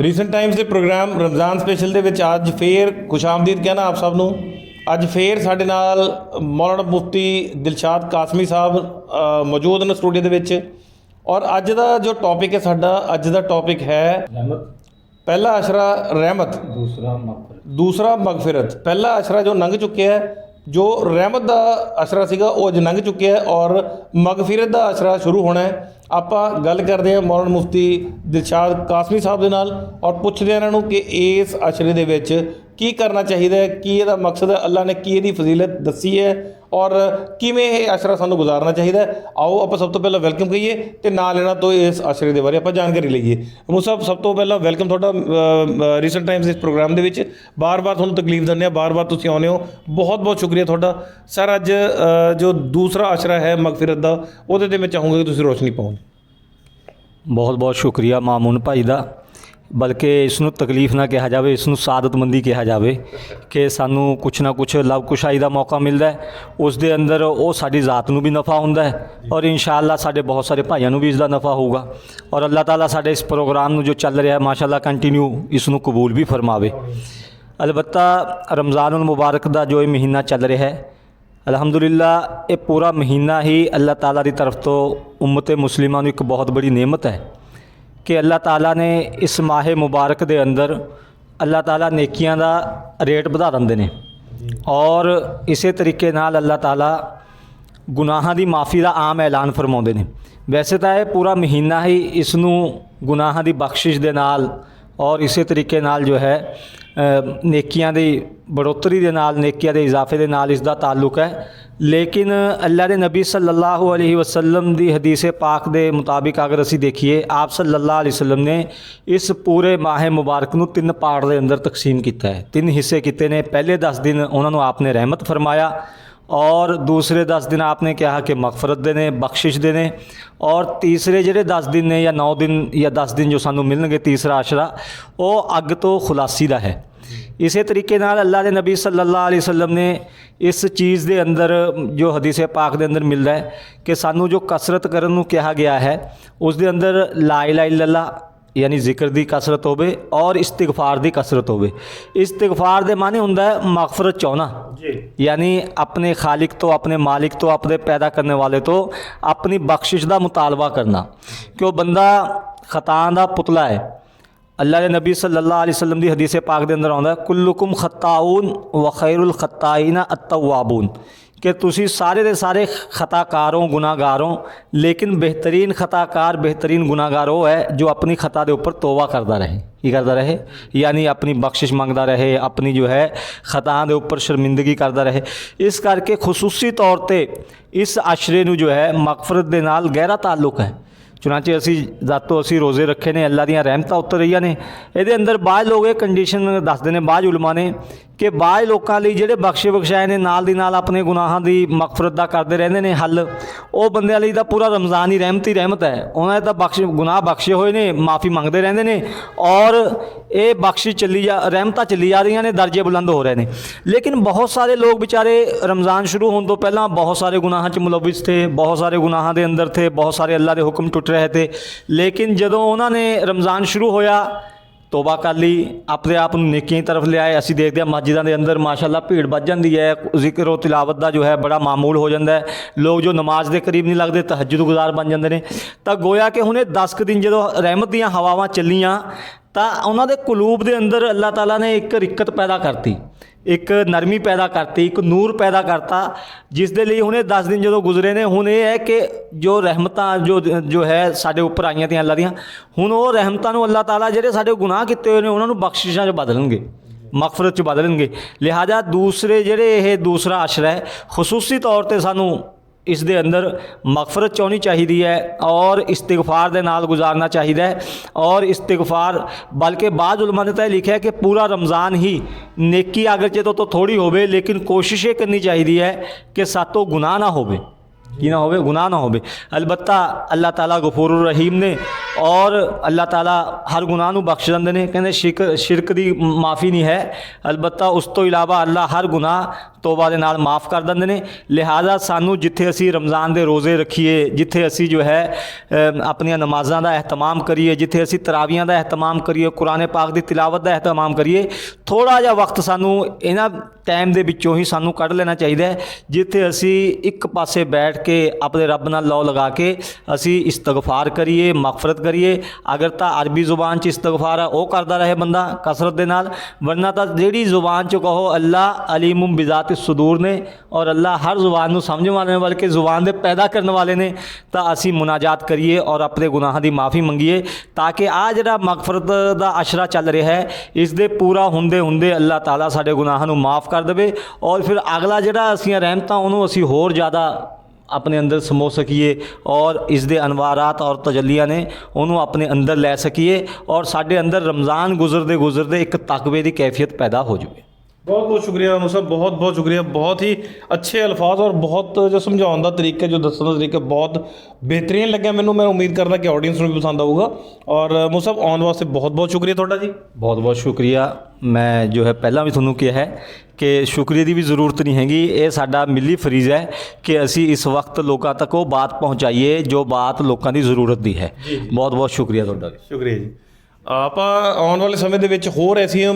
Recent times ਦੇ programme Ramzan special ਦੇ ਵਿੱਚ ਅੱਜ ਫੇਰ ਖੁਸ਼ਾਮਦੀਦ ਕਹਿਣਾ ਆਪ ਸਭ ਨੂੰ। ਅੱਜ ਫੇਰ ਸਾਡੇ ਨਾਲ ਮੌਲਾਨਾ ਮੁਫਤੀ ਦਿਲਸ਼ਾਦ ਕਾਸਮੀ ਸਾਹਿਬ ਮੌਜੂਦ ਨੇ ਸਟੂਡੀਓ ਦੇ ਵਿੱਚ। ਔਰ ਅੱਜ ਦਾ ਜੋ ਟੌਪਿਕ ਹੈ ਸਾਡਾ ਅੱਜ ਦਾ ਟੌਪਿਕ ਹੈ ਪਹਿਲਾ ਅਸ਼ਰਾ ਰਹਿਮਤ। ਦੂਸਰਾ ਮਗਫਰਤ। ਦੂਸਰਾ ਮਗਫਰਤ। ਪਹਿਲਾ ਅਸ਼ਰਾ ਜੋ ਲੰਘ ਚੁੱਕਿਆ ਹੈ ਜੋ ਰਹਿਮਤ ਦਾ ਅਸ਼ਰਾ ਸੀਗਾ, ਉਹ ਅੱਜ ਲੰਘ ਚੁੱਕਿਆ ਹੈ ਔਰ ਮਗਫਿਰਤ ਦਾ ਅਸ਼ਰਾ ਸ਼ੁਰੂ ਹੋਣਾ ਹੈ। ਆਪਾਂ ਗੱਲ ਕਰਦੇ ਹਾਂ ਮੌਲਾਨਾ ਮੁਫਤੀ ਦਿਲਸ਼ਾਦ ਕਾਸਮੀ ਸਾਹਿਬ ਦੇ ਨਾਲ ਔਰ ਪੁੱਛਦੇ ਹਾਂ ਇਹਨਾਂ ਨੂੰ ਕਿ ਇਸ ਅਸ਼ਰੇ ਦੇ ਵਿੱਚ ਕੀ ਕਰਨਾ ਚਾਹੀਦਾ ਹੈ, ਕੀ ਇਹਦਾ ਮਕਸਦ ਹੈ ਅੱਲਾ ਨੇ ਕੀ ਇਹਦੀ ਫਜ਼ੀਲਤ ਦੱਸੀ ਹੈ ਔਰ ਕਿਵੇਂ ਇਹ ਆਸ਼ਰਾ ਸਾਨੂੰ ਗੁਜ਼ਾਰਨਾ ਚਾਹੀਦਾ ਆਓ ਆਪਾਂ ਸਭ ਤੋਂ ਪਹਿਲਾਂ ਵੈਲਕਮ ਕਹੀਏ ਤੇ ਨਾਲ ਇਹਨਾਂ ਤੋਂ ਇਸ ਆਸ਼ਰੇ ਦੇ ਬਾਰੇ ਆਪਾਂ ਜਾਣਕਾਰੀ ਲਈਏ। ਮੁਸਾ ਸਭ ਤੋਂ ਪਹਿਲਾਂ ਵੈਲਕਮ ਤੁਹਾਡਾ ਰੀਸੈਂਟ ਟਾਈਮਸ ਇਸ ਪ੍ਰੋਗਰਾਮ ਦੇ ਵਿੱਚ। ਬਾਰ-ਬਾਰ ਤੁਹਾਨੂੰ ਤਕਲੀਫ ਦਿੰਦੇ ਆ ਬਾਰ-ਬਾਰ ਤੁਸੀਂ ਆਉਂਦੇ ਹੋ। ਬਹੁਤ-ਬਹੁਤ ਸ਼ੁਕਰੀਆ ਤੁਹਾਡਾ। ਸਰ, ਅੱਜ ਜੋ ਦੂਸਰਾ ਆਸ਼ਰਾ ਹੈ ਮਗਫਿਰਤ ਦਾ, ਉਹਦੇ ਤੇ ਮੈਂ ਚਾਹੂੰਗਾ ਕਿ ਤੁਸੀਂ ਰੋਸ਼ਨੀ ਪਾਓ। ਬਹੁਤ ਬਹੁਤ ਸ਼ੁਕਰੀਆ ਮਾਮੂਨ ਭਾਈ ਦਾ। ਬਲਕਿ ਇਸ ਨੂੰ ਤਕਲੀਫ ਨਾ ਕਿਹਾ ਜਾਵੇ ਇਸ ਨੂੰ ਸਾਦਤਮੰਦੀ ਕਿਹਾ ਜਾਵੇ ਕਿ ਸਾਨੂੰ ਕੁਛ ਨਾ ਕੁਛ ਲਵਕੁਸ਼ਾਈ ਦਾ ਮੌਕਾ ਮਿਲਦਾ ਹੈ। ਉਸ ਦੇ ਅੰਦਰ ਉਹ ਸਾਡੀ ਜ਼ਾਤ ਨੂੰ ਵੀ ਨਫਾ ਹੁੰਦਾ ਹੈ ਔਰ ਇਨਸ਼ਾਅੱਲਾ ਸਾਡੇ ਬਹੁਤ ਸਾਰੇ ਭਾਈਆਂ ਨੂੰ ਵੀ ਇਸ ਦਾ ਨਫਾ ਹੋਊਗਾ। ਔਰ ਅੱਲਾਹ ਤਾਲਾ ਸਾਡੇ ਇਸ ਪ੍ਰੋਗਰਾਮ ਨੂੰ ਜੋ ਚੱਲ ਰਿਹਾ ਹੈ, ਮਾਸ਼ਾਅੱਲਾ ਕੰਟੀਨਿਊ ਇਸ ਨੂੰ ਕਬੂਲ ਵੀ ਫਰਮਾਵੇ। ਅਲਬੱਤਾ ਰਮਜ਼ਾਨੁਲ ਮੁਬਾਰਕ ਦਾ ਜੋ ਇਹ ਮਹੀਨਾ ਚੱਲ ਰਿਹਾ ਹੈ, ਅਲਹਮਦੁਲਿਲਾ, ਇਹ ਪੂਰਾ ਮਹੀਨਾ ਹੀ ਅੱਲਾਹ ਤਾਲਾ ਦੀ ਤਰਫ ਤੋਂ ਉਮਤ ਮੁਸਲਿਮਾਂ ਨੂੰ ਇੱਕ ਬਹੁਤ ਬੜੀ ਨੇਮਤ ਹੈ। ਕਿ ਅੱਲਾਹ ਤਾਲਾ ਨੇ ਇਸ ਮਾਹ ਮੁਬਾਰਕ ਦੇ ਅੰਦਰ ਅੱਲਾਹ ਤਾਲਾ ਨੇਕੀਆਂ ਦਾ ਰੇਟ ਵਧਾ ਦਿੰਦੇ ਨੇ। ਔਰ ਇਸੇ ਤਰੀਕੇ ਨਾਲ ਅੱਲਾਹ ਤਾਲਾ ਗੁਨਾਹਾਂ ਦੀ ਮਾਫੀ ਦਾ ਆਮ ਐਲਾਨ ਫਰਮਾਉਂਦੇ ਨੇ। ਵੈਸੇ ਤਾਂ ਇਹ ਪੂਰਾ ਮਹੀਨਾ ਹੀ ਇਸ ਨੂੰ ਗੁਨਾਹਾਂ ਦੀ ਬਖਸ਼ਿਸ਼ ਦੇ ਨਾਲ ਔਰ ਇਸੇ ਤਰੀਕੇ ਨਾਲ ਜੋ ਹੈ ਨੇਕੀਆਂ ਦੀ ਬੜੋਤਰੀ ਦੇ ਨਾਲ, ਨੇਕੀਆਂ ਦੇ ਇਜ਼ਾਫੇ ਦੇ ਨਾਲ ਇਸ ਦਾ ਤਾਲੁਕ ਹੈ। ਲੇਕਿਨ ਅੱਲਾ ਦੇ ਨਬੀ ਸੱਲੱਲਾਹੁ ਅਲੈਹਿ ਵਸੱਲਮ ਦੀ ਹਦੀਸੇ ਪਾਕ ਦੇ ਮੁਤਾਬਿਕ ਅਗਰ ਅਸੀਂ ਦੇਖੀਏ, ਆਪ ਸੱਲੱਲਾਹੁ ਅਲੈਹਿ ਵਸੱਲਮ ਨੇ ਇਸ ਪੂਰੇ ਮਾਹ ਮੁਬਾਰਕ ਨੂੰ ਤਿੰਨ ਪਾਰਟ ਦੇ ਅੰਦਰ ਤਕਸੀਮ ਕੀਤਾ ਹੈ। ਤਿੰਨ ਹਿੱਸੇ ਕੀਤੇ ਨੇ। ਪਹਿਲੇ 10 ਦਿਨ ਉਹਨਾਂ ਨੂੰ ਆਪ ਨੇ ਰਹਿਮਤ ਫਰਮਾਇਆ। ਔਰ ਦੂਸਰੇ 10 ਦਿਨ ਆਪਨੇ ਕਿਹਾ ਕਿ ਮਗਫਰਤ ਦੇ ਨੇ ਬਖਸ਼ਿਸ਼ ਦੇ ਨੇ ਔਰ ਤੀਸਰੇ ਜਿਹੜੇ 10 ਦਿਨ ਨੇ ਜਾਂ 9 ਦਿਨ ਜਾਂ 10 ਦਿਨ ਜੋ ਸਾਨੂੰ ਮਿਲਣਗੇ ਤੀਸਰਾ ਆਸ਼ਰਾ, ਉਹ ਅੱਗ ਤੋਂ ਖੁਲਾਸੀ ਦਾ ਹੈ। ਇਸੇ ਤਰੀਕੇ ਨਾਲ ਅੱਲਾਹ ਦੇ ਨਬੀ ਸੱਲੱਲਾਹੁ ਅਲੈਹਿ ਵਸੱਲਮ ਨੇ ਇਸ ਚੀਜ਼ ਦੇ ਅੰਦਰ, ਜੋ ਹਦੀਸੇ ਪਾਕ ਦੇ ਅੰਦਰ ਮਿਲਦਾ ਹੈ ਕਿ ਸਾਨੂੰ ਜੋ ਕਸਰਤ ਕਰਨ ਨੂੰ ਕਿਹਾ ਗਿਆ ਹੈ, ਉਸ ਦੇ ਅੰਦਰ ਲਾ ਇਲਾਹਾ ਇਲੱਲਾਹ ਯਾਨੀ ਜ਼ਿਕਰ ਦੀ ਕਸਰਤ ਹੋਵੇ ਔਰ ਇਸਤਿਗਫਾਰ ਦੀ ਕਸਰਤ ਹੋਵੇ ਇਸਤਿਗਫਾਰ ਦੇ ਮਾਨੇ ਹੁੰਦਾ ਹੈ ਮਗਫਰਤ ਚਾਹਣਾ ਜੀ ਯਾਨੀ ਆਪਣੇ ਖਾਲਿਕ ਤੋਂ ਆਪਣੇ ਮਾਲਿਕ ਤੋਂ ਆਪਣੇ ਪੈਦਾ ਕਰਨੇ ਵਾਲੇ ਤੋਂ ਆਪਣੀ ਬਖਸ਼ਿਸ਼ ਦਾ ਮੁਤਾਲਬਾ ਕਰਨਾ ਕਿ ਉਹ ਬੰਦਾ ਖਤਾ ਦਾ ਪੁਤਲਾ ਹੈ ਅੱਲਾਹ ਦੇ ਨਬੀ ਸੱਲੱਲਾਹੁ ਅਲੈਹਿ ਵਸੱਲਮ ਦੀ ਹਦੀਸੇ ਪਾਕ ਦੇ ਅੰਦਰ ਆਉਂਦਾ ਹੈ ਕੁੱਲੁਕੁਮ ਖਤਾਊਨ ਵ ਖੈਰੁਲ ਖਤਾਈਨਾ ਅਤਵਾਬੂਨ ਕਿ ਤੁਸੀਂ ਸਾਰੇ ਦੇ ਸਾਰੇ ਖਤਾਕਾਰ ਹੋ ਗੁਨਾਹਗਾਰ ਹੋ ਲੇਕਿਨ ਬਿਹਤਰੀਨ ਖਤਾਕਾਰ, ਬਿਹਤਰੀਨ ਗੁਨਾਹਗਾਰ ਉਹ ਹੈ ਜੋ ਆਪਣੀ ਖਤਾ ਦੇ ਉੱਪਰ ਤੋਬਾ ਕਰਦਾ ਰਹੇ। ਕੀ ਕਰਦਾ ਰਹੇ? ਯਾਨੀ ਆਪਣੀ ਬਖਸ਼ਿਸ਼ ਮੰਗਦਾ ਰਹੇ, ਆਪਣੀ ਜੋ ਹੈ ਖਤਾ ਦੇ ਉੱਪਰ ਸ਼ਰਮਿੰਦਗੀ ਕਰਦਾ ਰਹੇ। ਇਸ ਕਰਕੇ ਖਸੂਸੀ ਤੌਰ ਤੇ ਇਸ ਆਸ਼ਰੇ ਨੂੰ ਜੋ ਹੈ ਮਗਫਰਤ ਦੇ ਨਾਲ ਗਹਿਰਾ ਤਾਲੁਕ ਹੈ। ਚੁਨਾਂਚੇ ਅਸੀਂ ਜ਼ਾਤੋਂ ਅਸੀਂ ਰੋਜ਼ੇ ਰੱਖੇ ਨੇ, ਅੱਲਾ ਦੀਆਂ ਰਹਿਮਤਾਂ ਉੱਤਰ ਰਹੀਆਂ ਨੇ। ਇਹਦੇ ਅੰਦਰ ਬਾਅਦ ਲੋਕ ਇਹ ਕੰਡੀਸ਼ਨ ਦੱਸਦੇ ਨੇ ਬਾਅਦ ਉਲਮਾ ਨੇ ਕਿ ਬਾਅਦ ਲੋਕਾਂ ਲਈ ਜਿਹੜੇ ਬਖਸ਼ੇ ਬਖਸ਼ਾਏ ਨੇ, ਨਾਲ ਦੀ ਨਾਲ ਆਪਣੇ ਗੁਨਾਹਾਂ ਦੀ ਮਗਫਰਤ ਦਾ ਕਰਦੇ ਰਹਿੰਦੇ ਨੇ ਹੱਲ। ਉਹ ਬੰਦਿਆਂ ਲਈ ਤਾਂ ਪੂਰਾ ਰਮਜ਼ਾਨ ਹੀ ਰਹਿਮਤ ਹੀ ਰਹਿਮਤ ਹੈ। ਉਹਨਾਂ ਦੇ ਤਾਂ ਬਖਸ਼, ਗੁਨਾਹ ਬਖਸ਼ੇ ਹੋਏ ਨੇ, ਮਾਫੀ ਮੰਗਦੇ ਰਹਿੰਦੇ ਨੇ ਔਰ ਇਹ ਬਖਸ਼ਿਸ਼ ਚੱਲੀ ਜਾ, ਰਹਿਮਤਾਂ ਚੱਲੀ ਜਾ ਰਹੀਆਂ ਨੇ, ਦਰਜੇ ਬੁਲੰਦ ਹੋ ਰਹੇ ਨੇ। ਲੇਕਿਨ ਬਹੁਤ ਸਾਰੇ ਲੋਕ ਵਿਚਾਰੇ ਰਮਜ਼ਾਨ ਸ਼ੁਰੂ ਹੋਣ ਤੋਂ ਪਹਿਲਾਂ ਬਹੁਤ ਸਾਰੇ ਗੁਨਾਹਾਂ 'ਚ ਮੁਲਵਿਸ ਥੇ, ਬਹੁਤ ਸਾਰੇ ਗੁਨਾਹਾਂ ਦੇ ਅੰਦਰ ਥੇ, ਬਹੁਤ ਸਾਰੇ ਅੱਲਾ ਦੇ ਹੁਕਮ ਟੁੱਟ ਰਹੇ ਥੇ। ਲੇਕਿਨ ਜਦੋਂ ਉਹਨਾਂ ਨੇ ਰਮਜ਼ਾਨ ਸ਼ੁਰੂ ਹੋਇਆ ਤੋਬਾ ਕਰ ਲਈ, ਆਪਣੇ ਆਪ ਨੂੰ ਨੇਕੀਆਂ ਦੀ ਤਰਫ ਲਿਆਏ। ਅਸੀਂ ਦੇਖਦੇ ਹਾਂ ਮਸਜਿਦਾਂ ਦੇ ਅੰਦਰ ਮਾਸ਼ਾਅੱਲਾ ਭੀੜ ਵੱਧ ਜਾਂਦੀ ਹੈ। ਜ਼ਿਕਰ ਉਹ ਤਿਲਾਵਤ ਦਾ ਜੋ ਹੈ ਬੜਾ ਮਾਮੂਲ ਹੋ ਜਾਂਦਾ ਹੈ। ਲੋਕ ਜੋ ਨਮਾਜ਼ ਦੇ ਕਰੀਬ ਨਹੀਂ ਲੱਗਦੇ, ਤਹੱਜੁਦ ਗੁਜ਼ਾਰ ਬਣ ਜਾਂਦੇ ਨੇ। ਤਾਂ ਗੋਇਆ ਕਿ ਹੁਣੇ 10 ਕੁ ਦਿਨ ਜਦੋਂ ਰਹਿਮਤ ਦੀਆਂ ਹਵਾਵਾਂ ਚੱਲੀਆਂ, ਤਾਂ ਉਹਨਾਂ ਦੇ ਕਲੂਬ ਦੇ ਅੰਦਰ ਅੱਲਾਹ ਤਾਲਾ ਨੇ ਇੱਕ ਰਿਕਤ ਪੈਦਾ ਕਰਤੀ। ਇੱਕ ਨਰਮੀ ਪੈਦਾ ਕਰਤੀ, ਇੱਕ ਨੂਰ ਪੈਦਾ ਕਰਤਾ, ਜਿਸ ਦੇ ਲਈ ਹੁਣ ਇਹ 10 ਦਿਨ ਜਦੋਂ ਗੁਜ਼ਰੇ ਨੇ, ਹੁਣ ਇਹ ਹੈ ਕਿ ਜੋ ਰਹਿਮਤਾਂ, ਜੋ ਜੋ ਹੈ ਸਾਡੇ ਉੱਪਰ ਆਈਆਂ ਤੀਆਂ ਅੱਲਾ ਦੀਆਂ, ਹੁਣ ਉਹ ਰਹਿਮਤਾਂ ਨੂੰ ਅੱਲਾਹ ਤਾਲਾ ਜਿਹੜੇ ਸਾਡੇ ਗੁਨਾਹ ਕੀਤੇ ਹੋਏ ਨੇ, ਉਹਨਾਂ ਨੂੰ ਬਖਸ਼ਿਸ਼ਾਂ 'ਚ ਬਦਲਣਗੇ, ਮਗਫਰਤ 'ਚ ਬਦਲਣਗੇ। ਲਿਹਾਜ਼ਾ ਦੂਸਰੇ ਜਿਹੜੇ ਇਹ ਦੂਸਰਾ ਅਸ਼ਰਾ ਹੈ, ਖਸੂਸੀ ਤੌਰ ਤੇ ਸਾਨੂੰ ਇਸ ਦੇ ਅੰਦਰ ਮਗਫਰਤ ਚਾਹਣੀ ਚਾਹੀਦੀ ਹੈ ਔਰ ਇਸਤਿਗਫਾਰ ਦੇ ਨਾਲ ਗੁਜ਼ਾਰਨਾ ਚਾਹੀਦਾ ਹੈ ਔਰ ਇਸਤਿਗਫਾਰ ਬਲਕਿ ਬਾਜ਼ ਉਲਮਾ ਨੇ ਤਾਂ ਇਹ ਲਿਖਿਆ ਕਿ ਪੂਰਾ ਰਮਜ਼ਾਨ ਹੀ ਨੇਕੀ ਅਗਰਚੇ ਤੋਂ ਤੋਂ ਥੋੜੀ ਹੋਵੇ ਲੇਕਿਨ ਕੋਸ਼ਿਸ਼ ਇਹ ਕਰਨੀ ਚਾਹੀਦੀ ਹੈ ਕਿ ਸਾਤੋਂ ਗੁਨਾਹ ਨਾ ਹੋਵੇ ਕੀ ਨਾ ਹੋਵੇ ਗੁਨਾਹ ਨਾ ਹੋਵੇ ਅਲਬੱਤਾ ਅੱਲਾਹ ਤਾਲਾ ਗਫੂਰੁਰ ਰਹੀਮ ਨੇ ਔਰ ਅੱਲਾਹ ਤਾਲਾ ਹਰ ਗੁਨਾਹ ਨੂੰ ਬਖਸ਼ ਦਿੰਦੇ ਨੇ ਕਹਿੰਦੇ ਸ਼ਿਰਕ ਸ਼ਿਰਕ ਦੀ ਮਾਫੀ ਨਹੀਂ ਹੈ ਅਲਬੱਤਾ ਉਸ ਤੋਂ ਇਲਾਵਾ ਅੱਲਾਹ ਹਰ ਗੁਨਾਹ ਤੋਬਾ ਦੇ ਨਾਲ ਮਾਫ ਕਰ ਦਿੰਦੇ ਨੇ। ਲਿਹਾਜ਼ਾ ਸਾਨੂੰ ਜਿੱਥੇ ਅਸੀਂ ਰਮਜ਼ਾਨ ਦੇ ਰੋਜ਼ੇ ਰੱਖੀਏ, ਜਿੱਥੇ ਅਸੀਂ ਜੋ ਹੈ ਆਪਣੀਆਂ ਨਮਾਜ਼ਾਂ ਦਾ ehtimam ਕਰੀਏ, ਜਿੱਥੇ ਅਸੀਂ ਤਰਾਵੀਆਂ ਦਾ ehtimam ਕਰੀਏ, ਕੁਰਾਨ ਪਾਕ ਦੀ ਤਿਲਾਵਤ ਦਾ ਅਹਿਤਮਾਮ ਕਰੀਏ ਥੋੜਾ ਜਿਹਾ ਵਕਤ ਸਾਨੂੰ ਇਹਨਾਂ ਟਾਈਮ ਦੇ ਵਿੱਚੋਂ ਹੀ ਸਾਨੂੰ ਕੱਢ ਲੈਣਾ ਚਾਹੀਦਾ ਹੈ, ਜਿੱਥੇ ਅਸੀਂ ਇੱਕ ਪਾਸੇ ਬੈਠ ਕੇ ਆਪਣੇ ਰੱਬ ਨਾਲ ਲौ ਲਗਾ ਕੇ ਅਸੀਂ ਇਸਤਗਫਾਰ ਕਰੀਏ, ਮਗਫਰਤ ਕਰੀਏ। ਅਗਰ ਤਾਂ ਅਰਬੀ ਜ਼ੁਬਾਨ 'ਚ ਇਸਤਗਫਾਰ ਹੈ ਉਹ ਕਰਦਾ ਰਹੇ ਬੰਦਾ ਕਸਰਤ ਦੇ ਨਾਲ। ਵਰਨਾ ਤਾਂ ਜਿਹੜੀ ਜ਼ੁਬਾਨ 'ਚ ਕਹੋ, ਅੱਲਾ ਅਲੀਮੁਮ ਬਿਜ਼ਾਤ ਸੁਦੂਰ ਨੇ ਔਰ ਅੱਲਾ ਹਰ ਜ਼ੁਬਾਨ ਨੂੰ ਸਮਝਣ ਵਾਲੇ ਨੇ, ਬਲਕਿ ਜ਼ੁਬਾਨ ਦੇ ਪੈਦਾ ਕਰਨ ਵਾਲੇ ਨੇ, ਤਾਂ ਅਸੀਂ ਮੁਨਾਜਾਤ ਕਰੀਏ ਔਰ ਆਪਣੇ ਗੁਨਾਹਾਂ ਦੀ ਮਾਫੀ ਮੰਗੀਏ, ਤਾਂ ਕਿ ਆ ਜਿਹੜਾ ਮਗਫਰਤ ਦਾ ਅਸ਼ਰਾ ਚੱਲ ਰਿਹਾ ਹੈ, ਇਸ ਦੇ ਪੂਰਾ ਹੁੰਦੇ ਹੁੰਦੇ ਅੱਲਾਹ ਤਾਲਾ ਸਾਡੇ ਗੁਨਾਹਾਂ ਨੂੰ ਮਾਫ ਕਰ ਦੇਵੇ ਔਰ ਫਿਰ ਅਗਲਾ ਜਿਹੜਾ ਅਸੀਂ ਰਹਿਮਤਾਂ, ਉਹਨੂੰ ਅਸੀਂ ਹੋਰ ਜ਼ਿਆਦਾ ਆਪਣੇ ਅੰਦਰ ਸਮੋ ਸਕੀਏ ਔਰ ਇਸ ਦੇ ਅਨਵਾਰਾਤ ਔਰ ਤਜੱਲੀਆਂ ਨੇ ਉਹਨੂੰ ਆਪਣੇ ਅੰਦਰ ਲੈ ਸਕੀਏ ਔਰ ਸਾਡੇ ਅੰਦਰ ਰਮਜ਼ਾਨ ਗੁਜ਼ਰਦੇ ਗੁਜ਼ਰਦੇ ਇੱਕ ਤਕਵੇ ਦੀ ਕੈਫੀਅਤ ਪੈਦਾ ਹੋ ਜਾਵੇ। ਬਹੁਤ ਬਹੁਤ ਸ਼ੁਕਰੀਆ ਅਨੂ ਸਾਹਿਬ ਬਹੁਤ ਬਹੁਤ ਸ਼ੁਕਰੀਆ ਬਹੁਤ ਹੀ ਅੱਛੇ ਅਲਫਾਜ਼ ਔਰ ਬਹੁਤ ਜੋ ਸਮਝਾਉਣ ਦਾ ਤਰੀਕਾ ਜੋ ਦੱਸਣ ਦਾ ਤਰੀਕਾ ਬਹੁਤ ਬਿਹਤਰੀਨ ਲੱਗਿਆ ਮੈਨੂੰ। ਮੈਂ ਉਮੀਦ ਕਰਦਾ ਕਿ ਆਡੀਅנס ਨੂੰ ਵੀ ਪਸੰਦ ਆਊਗਾ। ਔਰ ਮੂ ਸਾਹਿਬ ਆਉਣ ਵਾਸਤੇ ਬਹੁਤ ਬਹੁਤ ਸ਼ੁਕਰੀਆ ਤੁਹਾਡਾ ਜੀ। ਬਹੁਤ ਬਹੁਤ ਸ਼ੁਕਰੀਆ। ਮੈਂ ਜੋ ਹੈ ਪਹਿਲਾਂ ਵੀ ਤੁਹਾਨੂੰ ਕਿਹਾ ਹੈ ਕਿ ਸ਼ੁਕਰੀਏ ਦੀ ਵੀ ਜ਼ਰੂਰਤ ਨਹੀਂ ਹੈਗੀ। ਇਹ ਸਾਡਾ ਮਿਲੀ ਫਰੀਜ਼ ਹੈ ਕਿ ਅਸੀਂ ਇਸ ਵਕਤ ਲੋਕਾਂ ਤੱਕ ਉਹ ਬਾਤ ਪਹੁੰਚਾਈਏ ਜੋ ਬਾਤ ਲੋਕਾਂ ਦੀ ਜ਼ਰੂਰਤ ਦੀ ਹੈ। ਬਹੁਤ ਬਹੁਤ ਸ਼ੁਕਰੀਆ ਤੁਹਾਡਾ ਵੀ। ਸ਼ੁਕਰੀਆ ਜੀ। ਆਪਾਂ ਆਉਣ ਵਾਲੇ ਸਮੇਂ ਦੇ ਵਿੱਚ ਹੋਰ ਐਸੀਆਂ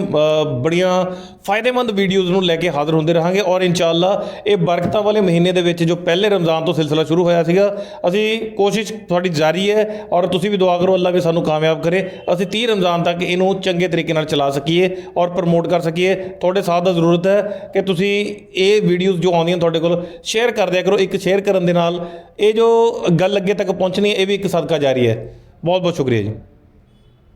ਬੜੀਆਂ ਫਾਇਦੇਮੰਦ ਵੀਡੀਓਜ਼ ਨੂੰ ਲੈ ਕੇ ਹਾਜ਼ਰ ਹੁੰਦੇ ਰਹਾਂਗੇ ਔਰ ਇਨਸ਼ਾਅੱਲਾ ਇਹ ਬਰਕਤਾਂ ਵਾਲੇ ਮਹੀਨੇ ਦੇ ਵਿੱਚ ਜੋ ਪਹਿਲੇ ਰਮਜ਼ਾਨ ਤੋਂ ਸਿਲਸਿਲਾ ਸ਼ੁਰੂ ਹੋਇਆ ਸੀਗਾ, ਅਸੀਂ ਕੋਸ਼ਿਸ਼ ਤੁਹਾਡੀ ਜਾਰੀ ਹੈ ਔਰ ਤੁਸੀਂ ਵੀ ਦੁਆ ਕਰੋ ਅੱਲਾ ਵੀ ਸਾਨੂੰ ਕਾਮਯਾਬ ਕਰੇ। ਅਸੀਂ 30 ਰਮਜ਼ਾਨ ਤੱਕ ਇਹਨੂੰ ਚੰਗੇ ਤਰੀਕੇ ਨਾਲ ਚਲਾ ਸਕੀਏ ਔਰ ਪ੍ਰਮੋਟ ਕਰ ਸਕੀਏ। ਤੁਹਾਡੇ ਸਾਥ ਦਾ ਜ਼ਰੂਰਤ ਹੈ ਕਿ ਤੁਸੀਂ ਇਹ ਵੀਡੀਓਜ਼ ਜੋ ਆਉਂਦੀਆਂ ਤੁਹਾਡੇ ਕੋਲ ਸ਼ੇਅਰ ਕਰ ਦਿਆ ਕਰੋ, ਇੱਕ ਸ਼ੇਅਰ ਕਰਨ ਦੇ ਨਾਲ ਇਹ ਜੋ ਗੱਲ ਅੱਗੇ ਤੱਕ ਪਹੁੰਚਣੀ ਹੈ, ਇਹ ਵੀ ਇੱਕ ਸਦਕਾ ਜਾਰੀ ਹੈ। ਬਹੁਤ ਬਹੁਤ ਸ਼ੁਕਰੀਆ ਜੀ।